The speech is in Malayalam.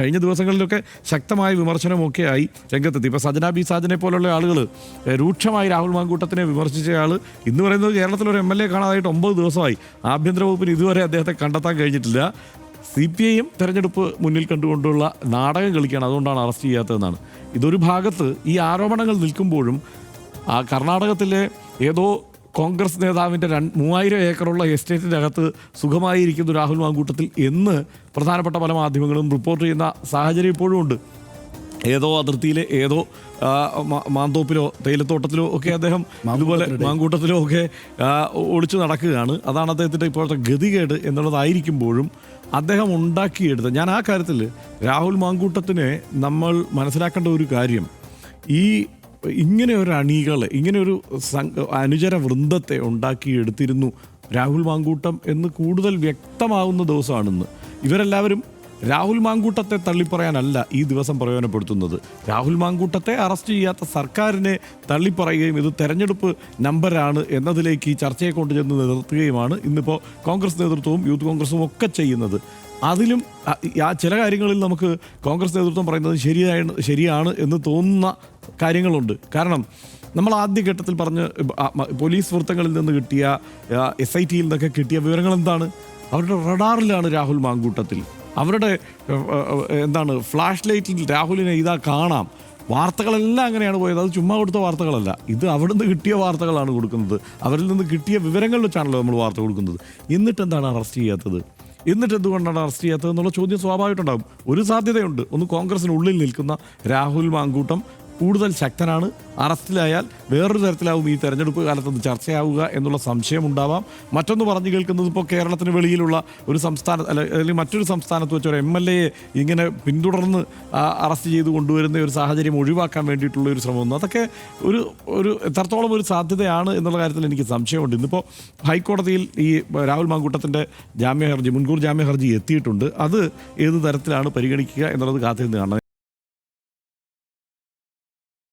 കഴിഞ്ഞ ദിവസങ്ങളിലൊക്കെ ശക്തമായ വിമർശനമൊക്കെയായി രംഗത്തെത്തി. ഇപ്പോൾ സജന ബി സാജനെ പോലുള്ള ആളുകൾ രൂക്ഷമായി രാഹുൽ മാങ്കൂട്ടത്തിനെ വിമർശിച്ച ആൾ ഇന്ന് പറയുന്നത് കേരളത്തിലൊരു എം എൽ എ കാണാതായിട്ട് ഒമ്പത് ദിവസമായി. ആഭ്യന്തര വകുപ്പിന് ഇതുവരെ അദ്ദേഹത്തെ കണ്ടെത്താൻ കഴിഞ്ഞിട്ടില്ല. സി പി ഐയും തെരഞ്ഞെടുപ്പ് മുന്നിൽ കണ്ടുകൊണ്ടുള്ള നാടകം കളിക്കുകയാണ് അതുകൊണ്ടാണ് അറസ്റ്റ് ചെയ്യാത്തതെന്നാണ്. ഇതൊരു ഭാഗത്ത് ഈ ആരോപണങ്ങൾ നിൽക്കുമ്പോഴും ആ കർണാടകത്തിലെ ഏതോ കോൺഗ്രസ് നേതാവിന്റെ രണ്ട് മൂവായിരം ഏക്കറുള്ള എസ്റ്റേറ്റിന്റെ അകത്ത് സുഖമായിരിക്കുന്നു രാഹുൽ മാങ്കൂട്ടത്തിൽ എന്ന് പ്രധാനപ്പെട്ട പല മാധ്യമങ്ങളും റിപ്പോർട്ട് ചെയ്യുന്ന സാഹചര്യം ഇപ്പോഴും ഉണ്ട്. ഏതോ അതിർത്തിയിലെ ഏതോ മാന്തോപ്പിലോ തേയിലത്തോട്ടത്തിലോ ഒക്കെ അദ്ദേഹം അതുപോലെ മാങ്കൂട്ടത്തിലോ ഒക്കെ ഒളിച്ചു നടക്കുകയാണ്. അതാണ് അദ്ദേഹത്തിന്റെ ഇപ്പോഴത്തെ ഗതികേട് എന്നുള്ളതായിരിക്കുമ്പോഴും അദ്ദേഹം ഉണ്ടാക്കിയെടുത്ത ഞാൻ ആ കാര്യത്തിൽ രാഹുൽ മാങ്കൂട്ടത്തിനെ നമ്മൾ മനസ്സിലാക്കേണ്ട ഒരു കാര്യം. ഈ ഇങ്ങനെ ഒരു അണികളെ ഇങ്ങനെ ഒരു അനുചര വൃന്ദത്തെ ഉണ്ടാക്കിയെടുത്തിരുന്നു രാഹുൽ മാങ്കൂട്ടം എന്ന് കൂടുതൽ വ്യക്തമാവുന്ന ദിവസമാണെന്ന്. ഇവരെല്ലാവരും രാഹുൽ മാങ്കൂട്ടത്തെ തള്ളിപ്പറയാനല്ല ഈ ദിവസം പ്രയോജനപ്പെടുത്തുന്നത്. രാഹുൽ മാങ്കൂട്ടത്തെ അറസ്റ്റ് ചെയ്യാത്ത സർക്കാരിനെ തള്ളിപ്പറയുകയും ഇത് തെരഞ്ഞെടുപ്പ് നമ്പരാണ് എന്നതിലേക്ക് ഈ ചർച്ചയെ കൊണ്ടുചെന്ന് നിർത്തുകയുമാണ് ഇന്നിപ്പോൾ കോൺഗ്രസ് നേതൃത്വവും യൂത്ത് കോൺഗ്രസും ഒക്കെ ചെയ്യുന്നത്. അതിലും ആ ചില കാര്യങ്ങളിൽ നമുക്ക് കോൺഗ്രസ് നേതൃത്വം പറയുന്നത് ശരിയായ ശരിയാണ് എന്ന് തോന്നുന്ന കാര്യങ്ങളുണ്ട്. കാരണം നമ്മൾ ആദ്യഘട്ടത്തിൽ പറഞ്ഞ് പോലീസ് വൃത്തങ്ങളിൽ നിന്ന് കിട്ടിയ എസ് ഐ ടിയിൽ നിന്നൊക്കെ കിട്ടിയ വിവരങ്ങൾ എന്താണ് അവരുടെ റഡാറിലാണ് രാഹുൽ മാങ്കൂട്ടത്തിൽ. അവരുടെ എന്താണ് ഫ്ലാഷ് ലൈറ്റിൽ രാഹുലിനെ ഇതാ കാണാം. വാർത്തകളെല്ലാം അങ്ങനെയാണ് പോയത്. അത് ചുമ്മാ കൊടുത്ത വാർത്തകളല്ല. ഇത് അവിടെ നിന്ന് കിട്ടിയ വാർത്തകളാണ് കൊടുക്കുന്നത്. അവരിൽ നിന്ന് കിട്ടിയ വിവരങ്ങൾ വെച്ചാണല്ലോ നമ്മൾ വാർത്ത കൊടുക്കുന്നത്. എന്നിട്ട് എന്താണ് അറസ്റ്റ് ചെയ്യാത്തത്? എന്നിട്ട് എന്തുകൊണ്ടാണ് അറസ്റ്റ് ചെയ്യാത്തത് എന്നുള്ള ചോദ്യം സ്വാഭാവികമായിട്ടുണ്ടാകും. ഒരു സാധ്യതയുണ്ട്. ഒന്ന് കോൺഗ്രസിനുള്ളിൽ നിൽക്കുന്ന രാഹുൽ മാങ്കൂട്ടം കൂടുതൽ ശക്തനാണ്. അറസ്റ്റിലായാൽ വേറൊരു തരത്തിലാവും ഈ തെരഞ്ഞെടുപ്പ് കാലത്ത് ചർച്ചയാവുക എന്നുള്ള സംശയം ഉണ്ടാവാം മറ്റൊന്ന് പറഞ്ഞു കേൾക്കുന്നത് ഇപ്പോൾ കേരളത്തിന് വെളിയിലുള്ള ഒരു സംസ്ഥാന അല്ലെങ്കിൽ മറ്റൊരു സംസ്ഥാനത്ത് വെച്ച് ഒരു എം എൽ എയെ ഇങ്ങനെ പിന്തുടർന്ന് അറസ്റ്റ് ചെയ്ത് കൊണ്ടുവരുന്ന ഒരു സാഹചര്യം ഒഴിവാക്കാൻ വേണ്ടിയിട്ടുള്ള ഒരു ശ്രമം അതൊക്കെ ഒരു ഒരു എത്രത്തോളം ഒരു സാധ്യതയാണ് എന്നുള്ള കാര്യത്തിൽ എനിക്ക് സംശയമുണ്ട്. ഇന്നിപ്പോൾ ഹൈക്കോടതിയിൽ ഈ രാഹുൽ മാങ്കൂട്ടത്തിന്റെ ജാമ്യ ഹർജി മുൻകൂർ ജാമ്യ ഹർജി എത്തിയിട്ടുണ്ട്. അത് ഏത് തരത്തിലാണ് പരിഗണിക്കുക എന്നുള്ളത് കാത്തിരുന്ന് കാണണം.